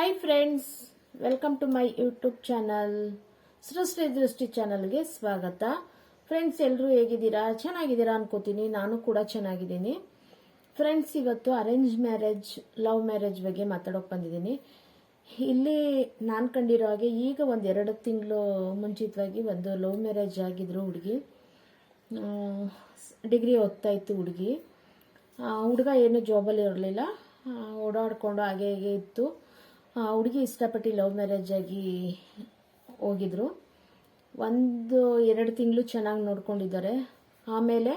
Hi friends welcome to my YouTube channel Srishti Drishti ಚಾನಲ್ಗೆ ಸ್ವಾಗತ. Friends ಎಲ್ಲರೂ ಹೇಗಿದ್ದೀರಾ? ಚೆನ್ನಾಗಿದ್ದೀರಾ ಅನ್ಕೋತೀನಿ. ನಾನು ಕೂಡ ಚೆನ್ನಾಗಿದ್ದೀನಿ. ಫ್ರೆಂಡ್ಸ್ ಇವತ್ತು ಅರೇಂಜ್ ಮ್ಯಾರೇಜ್ ಲವ್ ಮ್ಯಾರೇಜ್ ಬಗ್ಗೆ ಮಾತಾಡೋಕೆ ಬಂದಿದ್ದೀನಿ. ಇಲ್ಲಿ ನಾನು ಕಂಡಿರೋ ಹಾಗೆ ಈಗ ಒಂದು ಎರಡು ತಿಂಗಳು ಮುಂಚಿತವಾಗಿ ಒಂದು ಲವ್ ಮ್ಯಾರೇಜ್ ಆಗಿದ್ರು ಹುಡುಗಿ. ಡಿಗ್ರಿ ಓದ್ತಾ ಇತ್ತು ಹುಡುಗಿ. ಹುಡುಗ ಏನು ಜಾಬಲ್ಲಿ ಇರಲಿಲ್ಲ. ಓಡಾಡಿಕೊಂಡು ಹಾಗೆ ಹೀಗೆ ಇತ್ತು. ಹುಡುಗಿ ಇಷ್ಟಪಟ್ಟು ಲವ್ ಮ್ಯಾರೇಜ್ ಆಗಿ ಹೋಗಿದ್ರು. ಒಂದು, ಎರಡು ತಿಂಗಳು ಚೆನ್ನಾಗಿ ನೋಡ್ಕೊಂಡಿದ್ದಾರೆ. ಆಮೇಲೆ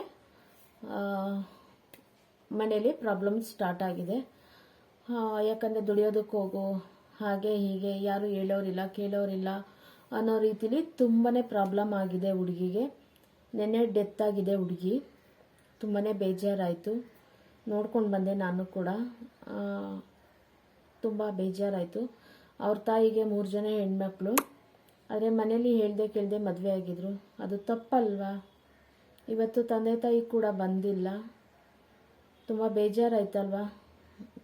ಮನೇಲಿ ಪ್ರಾಬ್ಲಮ್ ಸ್ಟಾರ್ಟ್ ಆಗಿದೆ. ಯಾಕಂದರೆ ದುಡಿಯೋದಕ್ಕೆ ಹೋಗು ಹಾಗೆ ಹೀಗೆ, ಯಾರು ಹೇಳೋರಿಲ್ಲ, ಕೇಳೋರಿಲ್ಲ ಅನ್ನೋ ರೀತಿಲಿ ತುಂಬಾ ಪ್ರಾಬ್ಲಮ್ ಆಗಿದೆ ಹುಡುಗಿಗೆ. ನೆನ್ನೆ ಡೆತ್ ಆಗಿದೆ ಹುಡುಗಿ. ತುಂಬಾ ಬೇಜಾರಾಯಿತು. ನೋಡ್ಕೊಂಡು ಬಂದೆ ನಾನು ಕೂಡ. ತುಂಬ ಬೇಜಾರಾಯಿತು. ಅವ್ರ ತಾಯಿಗೆ ಮೂರು ಜನ ಹೆಣ್ಮಕ್ಳು. ಆದರೆ ಮನೇಲಿ ಹೇಳ್ದೆ ಕೇಳದೆ ಮದುವೆ ಆಗಿದ್ರು. ಅದು ತಪ್ಪಲ್ವಾ? ಇವತ್ತು ತಂದೆ ತಾಯಿ ಕೂಡ ಬಂದಿಲ್ಲ. ತುಂಬ ಬೇಜಾರಾಯ್ತಲ್ವಾ?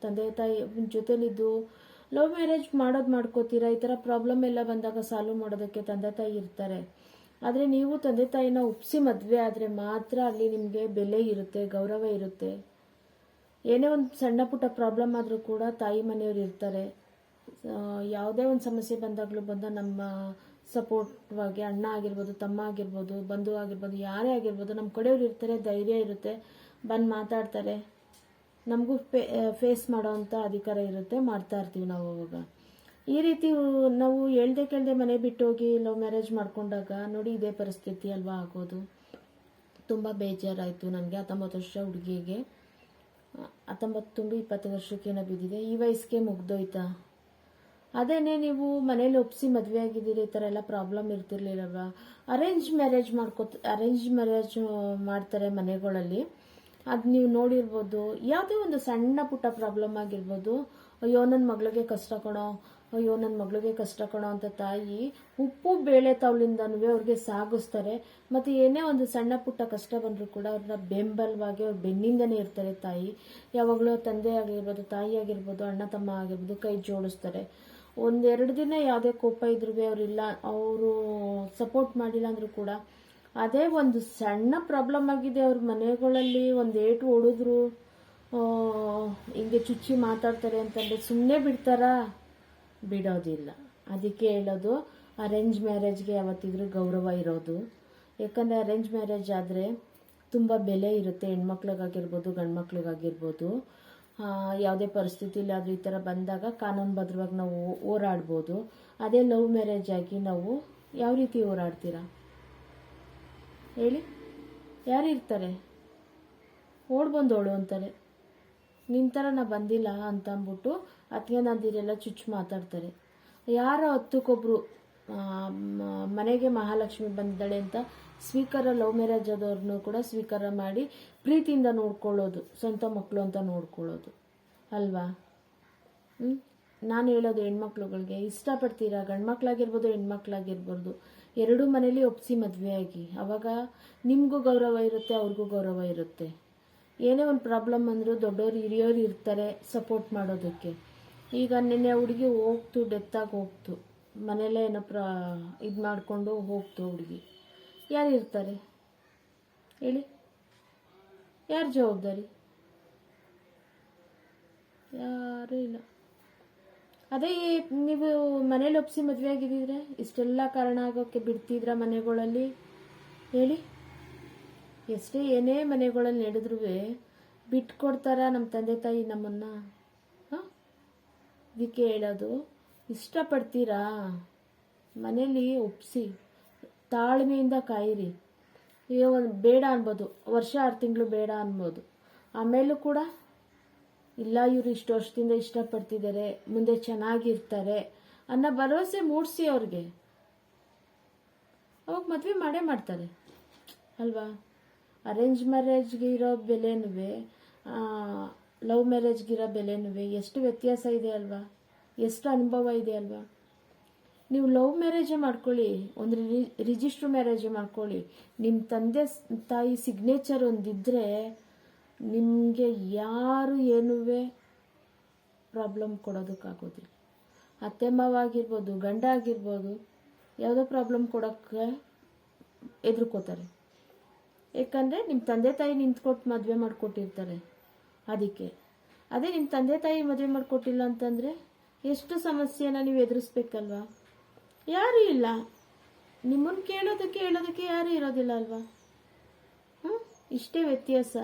ತಂದೆ ತಾಯಿ ಜೊತೆಲಿದ್ದು ಲವ್ ಮ್ಯಾರೇಜ್ ಮಾಡೋದು ಮಾಡ್ಕೋತೀರಾ? ಈ ಥರ ಪ್ರಾಬ್ಲಮ್ ಎಲ್ಲ ಬಂದಾಗ ಸಾಲ್ವ್ ಮಾಡೋದಕ್ಕೆ ತಂದೆ ತಾಯಿ ಇರ್ತಾರೆ. ಆದರೆ ನೀವು ತಂದೆ ತಾಯಿನ ಒಪ್ಪಿಸಿ ಮದುವೆ ಆದರೆ ಮಾತ್ರ ಅಲ್ಲಿ ನಿಮಗೆ ಬೆಲೆ ಇರುತ್ತೆ, ಗೌರವ ಇರುತ್ತೆ. ಏನೇ ಒಂದು ಸಣ್ಣ ಪುಟ್ಟ ಪ್ರಾಬ್ಲಮ್ ಆದರೂ ಕೂಡ ತಾಯಿ ಮನೆಯವರು ಇರ್ತಾರೆ. ಯಾವುದೇ ಒಂದು ಸಮಸ್ಯೆ ಬಂದಾಗಲೂ ಬಂದ ನಮ್ಮ ಸಪೋರ್ಟ್ವಾಗಿ ಅಣ್ಣ ಆಗಿರ್ಬೋದು, ತಮ್ಮ ಆಗಿರ್ಬೋದು, ಬಂಧು ಆಗಿರ್ಬೋದು, ಯಾರೇ ಆಗಿರ್ಬೋದು ನಮ್ಮ ಕಡೆಯವ್ರು ಇರ್ತಾರೆ, ಧೈರ್ಯ ಇರುತ್ತೆ, ಬಂದು ಮಾತಾಡ್ತಾರೆ. ನಮಗೂ ಫೇ ಫೇಸ್ ಮಾಡೋವಂಥ ಅಧಿಕಾರ ಇರುತ್ತೆ, ಮಾಡ್ತಾ ಇರ್ತೀವಿ ನಾವು ಅವಾಗ. ಈ ರೀತಿ ನಾವು ಹೇಳ್ದೆ ಕೇಳ್ದೆ ಮನೆ ಬಿಟ್ಟು ಹೋಗಿ ಲವ್ ಮ್ಯಾರೇಜ್ ಮಾಡ್ಕೊಂಡಾಗ ನೋಡಿ ಇದೇ ಪರಿಸ್ಥಿತಿ ಅಲ್ವಾ ಆಗೋದು. ತುಂಬ ಬೇಜಾರಾಯಿತು ನನಗೆ ಹತ್ತೊಂಬತ್ತು ವರ್ಷ ಹುಡುಗಿಗೆ. ಹತ್ತೊಂಬತ್ತು ತುಂಬಿ ಇಪ್ಪತ್ತು ವರ್ಷಕ್ಕೇನೋ ಬಿದ್ದಿದೆ. ಈ ವಯಸ್ಸಿಗೆ ಮುಗ್ದೋಯ್ತಾ? ಅದೇನೇ ನೀವು ಮನೇಲಿ ಒಪ್ಸಿ ಮದುವೆ ಆಗಿದ್ದೀರಿ, ಈ ಥರ ಎಲ್ಲ ಪ್ರಾಬ್ಲಮ್ ಇರ್ತಿರ್ಲಿಲ್ಲವಾ ಅರೇಂಜ್ ಮ್ಯಾರೇಜ್ ಮಾಡ್ಕೋತ ಅರೇಂಜ್ ಮ್ಯಾರೇಜ್ ಮಾಡ್ತಾರೆ ಮನೆಗಳಲ್ಲಿ. ಅದು ನೀವು ನೋಡಿರ್ಬೋದು. ಯಾವುದೇ ಒಂದು ಸಣ್ಣ ಪುಟ್ಟ ಪ್ರಾಬ್ಲಮ್ ಆಗಿರ್ಬೋದು. ಅಯ್ಯೋ ನನ್ನ ಮಗಳಿಗೆ ಕಷ್ಟ ಕೊಡೋ ಅಯ್ಯೋ ನನ್ನ ಮಗಳಿಗೆ ಕಷ್ಟ ಕೊಡೋ ಅಂತ ತಾಯಿ ಉಪ್ಪು ಬೇಳೆ ತವಳಿಂದನೂ ಅವ್ರಿಗೆ ಸಾಗಿಸ್ತಾರೆ. ಮತ್ತು ಏನೇ ಒಂದು ಸಣ್ಣ ಪುಟ್ಟ ಕಷ್ಟ ಬಂದರೂ ಕೂಡ ಅವ್ರನ್ನ ಬೆಂಬಲವಾಗಿ ಅವ್ರ ಬೆನ್ನಿಂದನೇ ಇರ್ತಾರೆ ತಾಯಿ. ಯಾವಾಗಲೂ ತಂದೆ ಆಗಿರ್ಬೋದು, ತಾಯಿ ಆಗಿರ್ಬೋದು, ಅಣ್ಣ ತಮ್ಮ ಆಗಿರ್ಬೋದು ಕೈ ಜೋಡಿಸ್ತಾರೆ. ಒಂದೆರಡು ದಿನ ಯಾವುದೇ ಕೋಪ ಇದ್ರೂ ಅವರಿಲ್ಲ ಅವರು ಸಪೋರ್ಟ್ ಮಾಡಿಲ್ಲ ಅಂದರೂ ಕೂಡ ಅದೇ ಒಂದು ಸಣ್ಣ ಪ್ರಾಬ್ಲಮ್ ಆಗಿದೆ ಅವ್ರ ಮನೆಗಳಲ್ಲಿ. ಒಂದು ಏಟು ಹೊಡೆದ್ರು ಹಿಂಗೆ ಚುಚ್ಚಿ ಮಾತಾಡ್ತಾರೆ ಅಂತಂದರೆ ಸುಮ್ಮನೆ ಬಿಡ್ತಾರಾ? ಬಿಡೋದಿಲ್ಲ. ಅದಕ್ಕೆ ಹೇಳೋದು ಅರೇಂಜ್ ಮ್ಯಾರೇಜ್ಗೆ ಯಾವತ್ತಿದ್ರೂ ಗೌರವ ಇರೋದು. ಯಾಕಂದರೆ ಅರೇಂಜ್ ಮ್ಯಾರೇಜ್ ಆದರೆ ತುಂಬ ಬೆಲೆ ಇರುತ್ತೆ. ಹೆಣ್ಮಕ್ಳಿಗಾಗಿರ್ಬೋದು ಗಂಡು ಮಕ್ಳಿಗಾಗಿರ್ಬೋದು ಯಾವುದೇ ಪರಿಸ್ಥಿತಿಲಿ ಆದರೂ ಈ ಥರ ಬಂದಾಗ ಕಾನೂನು ಬದ್ರವಾಗಿ ನಾವು ಹೋರಾಡ್ಬೋದು. ಅದೇ ಲವ್ ಮ್ಯಾರೇಜ್ ಆಗಿ ನಾವು ಯಾವ ರೀತಿ ಹೋರಾಡ್ತೀರಾ? ಹೇಳಿ. ಯಾರು ಇರ್ತಾರೆ ಬಂದೋಳು ಅಂತಾರೆ. ನಿನ್ನ ಥರ ನಾ ಬಂದಿಲ್ಲ ಅಂತ ಅಂದ್ಬಿಟ್ಟು ಅತ್ತಿಗೆ ನಂದಿರೆಲ್ಲ ಚುಚ್ಚು ಮಾತಾಡ್ತಾರೆ. ಯಾರೋ ಹತ್ತಕ್ಕೊಬ್ರು ಮನೆಗೆ ಮಹಾಲಕ್ಷ್ಮಿ ಬಂದಿದ್ದಾಳೆ ಅಂತ ಸ್ವೀಕಾರ ಲವ್ ಮ್ಯಾರೇಜ್ ಆದವ್ರನ್ನೂ ಕೂಡ ಸ್ವೀಕಾರ ಮಾಡಿ ಪ್ರೀತಿಯಿಂದ ನೋಡ್ಕೊಳ್ಳೋದು, ಸ್ವಂತ ಮಕ್ಕಳು ಅಂತ ನೋಡ್ಕೊಳ್ಳೋದು. ಅಲ್ವಾ? ನಾನು ಹೇಳೋದು ಹೆಣ್ಮಕ್ಳುಗಳಿಗೆ, ಇಷ್ಟಪಡ್ತೀರಾ? ಗಂಡು ಮಕ್ಕಳಾಗಿರ್ಬೋದು ಹೆಣ್ಮಕ್ಳಾಗಿರ್ಬೋದು ಎರಡೂ ಮನೇಲಿ ಒಪ್ಸಿ ಮದುವೆ ಆಗಿ ಅವಾಗ ನಿಮಗೂ ಗೌರವ ಇರುತ್ತೆ, ಅವ್ರಿಗೂ ಗೌರವ ಇರುತ್ತೆ. ಏನೇ ಒಂದು ಪ್ರಾಬ್ಲಮ್ ಅಂದರೂ ದೊಡ್ಡವ್ರು ಹಿರಿಯೋರು ಇರ್ತಾರೆ ಸಪೋರ್ಟ್ ಮಾಡೋದಕ್ಕೆ. ಈಗ ನಿನ್ನೆ ಹುಡುಗಿ ಹೋಗ್ತು ಡೆತ್ತಾಗಿ ಹೋಗ್ತು. ಮನೆಯಲ್ಲೇ ಏನೋ ಪ್ರ, ಇದು ಮಾಡಿಕೊಂಡು ಹೋಗ್ತು ಹುಡುಗಿ. ಯಾರು ಇರ್ತಾರೆ? ಹೇಳಿ. ಯಾರು ಜವಾಬ್ದಾರಿ? ಯಾರೂ ಇಲ್ಲ. ಅದೇ ನೀವು ಮನೇಲಿ ಒಪ್ಸಿ ಮದುವೆ ಆಗಿದ್ದಿದ್ರೆ ಇಷ್ಟೆಲ್ಲ ಕಾರಣ ಆಗೋಕ್ಕೆ ಬಿಡ್ತಿದ್ರ ಮನೆಗಳಲ್ಲಿ? ಹೇಳಿ. ಎಷ್ಟೇ ಏನೇ ಮನೆಗಳಲ್ಲಿ ನಡೆದ್ರೂ ಬಿಟ್ಕೊಡ್ತಾರ ನಮ್ಮ ತಂದೆ ತಾಯಿ ನಮ್ಮನ್ನು? ಇದಕ್ಕೆ ಹೇಳೋದು ಇಷ್ಟಪಡ್ತೀರಾ? ಮನೇಲಿ ಒಪ್ಸಿ, ತಾಳ್ಮೆಯಿಂದ ಕಾಯಿರಿ. ಈಗ ಒಂದು ಬೇಡ ಅನ್ಬೋದು. ವರ್ಷ ಆರು ತಿಂಗಳು ಬೇಡ ಅನ್ಬೋದು. ಆಮೇಲೂ ಕೂಡ, ಇಲ್ಲ, ಇವರು ಇಷ್ಟು ವರ್ಷದಿಂದ ಇಷ್ಟಪಡ್ತಿದ್ದಾರೆ ಮುಂದೆ ಚೆನ್ನಾಗಿರ್ತಾರೆ ಅನ್ನೋ ಭರವಸೆ ಮೂಡಿಸಿ ಅವ್ರಿಗೆ. ಅವಾಗ ಮದುವೆ ಮಾಡೇ ಮಾಡ್ತಾರೆ. ಅಲ್ವಾ? ಅರೇಂಜ್ ಮ್ಯಾರೇಜ್ಗೆ ಇರೋ ಬೆಲೆನೂ ಲವ್ ಮ್ಯಾರೇಜ್ಗಿರೋ ಬೆಲೆನೂ ಎಷ್ಟು ವ್ಯತ್ಯಾಸ ಇದೆ ಅಲ್ವಾ? ಎಷ್ಟು ಅನುಭವ ಇದೆ ಅಲ್ವಾ? ನೀವು ಲವ್ ಮ್ಯಾರೇಜೇ ಮಾಡ್ಕೊಳ್ಳಿ, ಒಂದು ರಿಜಿಸ್ಟ್ರ್ ಮ್ಯಾರೇಜೇ ಮಾಡ್ಕೊಳ್ಳಿ. ನಿಮ್ಮ ತಂದೆ, ತಾಯಿ ಸಿಗ್ನೇಚರ್ ಒಂದಿದ್ರೆ ನಿಮಗೆ ಯಾರು ಏನೂ ಪ್ರಾಬ್ಲಮ್ ಕೊಡೋದಕ್ಕಾಗೋದಿಲ್ಲ. ಅತ್ತೆ ಮಾವ ಆಗಿರ್ಬೋದು ಗಂಡ ಆಗಿರ್ಬೋದು ಯಾವುದೋ ಪ್ರಾಬ್ಲಮ್ ಕೊಡೋಕ್ಕೆ ಎದುರ್ಕೋತಾರೆ. ಏಕೆಂದರೆ ನಿಮ್ಮ ತಂದೆ ತಾಯಿ ನಿಂತ್ಕೊಟ್ಟು ಮದುವೆ ಮಾಡಿಕೊಟ್ಟಿರ್ತಾರೆ. ಅದಕ್ಕೆ. ಅದೇ ನಿಮ್ಮ ತಂದೆ ತಾಯಿ ಮದುವೆ ಮಾಡಿಕೊಟ್ಟಿಲ್ಲ ಅಂತಂದರೆ ಎಷ್ಟು ಸಮಸ್ಯೆನ ನೀವು ಎದುರಿಸ್ಬೇಕಲ್ವಾ? ಯಾರೂ ಇಲ್ಲ. ನಿಮ್ಮನ್ನು ಕೇಳೋದಕ್ಕೆ ಹೇಳೋದಕ್ಕೆ ಯಾರೂ ಇರೋದಿಲ್ಲ ಅಲ್ವಾ? ಹ್ಞೂ ಇಷ್ಟೇ ವ್ಯತ್ಯಾಸ.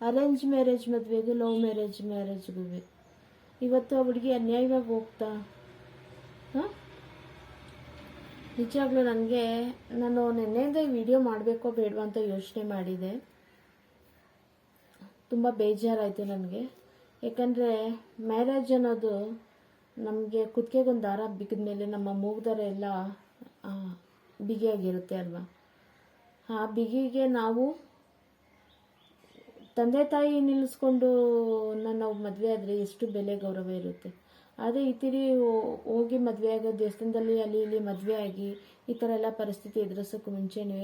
ಅರೇಂಜ್ ಮ್ಯಾರೇಜ್ ಮದುವೆಗೂ, ಲವ್ ಮ್ಯಾರೇಜ್ ಮ್ಯಾರೇಜ್ಗೂ ಇವತ್ತು ಆ ಹುಡುಗಿ ಅನ್ಯಾಯವಾಗಿ ಹೋಗ್ತಾ. ಹಾಂ? ನಿಜವಾಗ್ಲೂ ನನಗೆ ನಾನು ನಿನ್ನೆಯಿಂದ ವಿಡಿಯೋ ಮಾಡಬೇಕೋ ಬೇಡವಾ ಅಂತ ಯೋಚನೆ ಮಾಡಿದೆ. ತುಂಬ ಬೇಜಾರಾಯಿತು ನನಗೆ. ಯಾಕಂದರೆ ಮ್ಯಾರೇಜ್ ಅನ್ನೋದು ನಮಗೆ ಕುತ್ತಿಗೆಗೊಂದು ದಾರ ಬಿಗಿದ ಮೇಲೆ ನಮ್ಮ ಮೂಗ್ದಾರ ಎಲ್ಲ ಬಿಗಿಯಾಗಿರುತ್ತೆ ಅಲ್ವಾ? ಆ ಬಿಗಿಗೆ ನಾವು ತಂದೆ ತಾಯಿ ನಿಲ್ಲಿಸ್ಕೊಂಡು ನಾವು ಮದುವೆ ಆದರೆ ಎಷ್ಟು ಬೆಲೆ ಗೌರವ ಇರುತ್ತೆ. ಆದರೆ ಈ ಹೋಗಿ ಮದುವೆ ಆಗೋ ದೇವಸ್ಥಾನದಲ್ಲಿ ಅಲ್ಲಿ ಇಲ್ಲಿ ಮದುವೆ ಆಗಿ ಈ ಥರ ಎಲ್ಲ ಪರಿಸ್ಥಿತಿ ಎದುರಿಸೋಕ್ಕೂ ಮುಂಚೆನೇ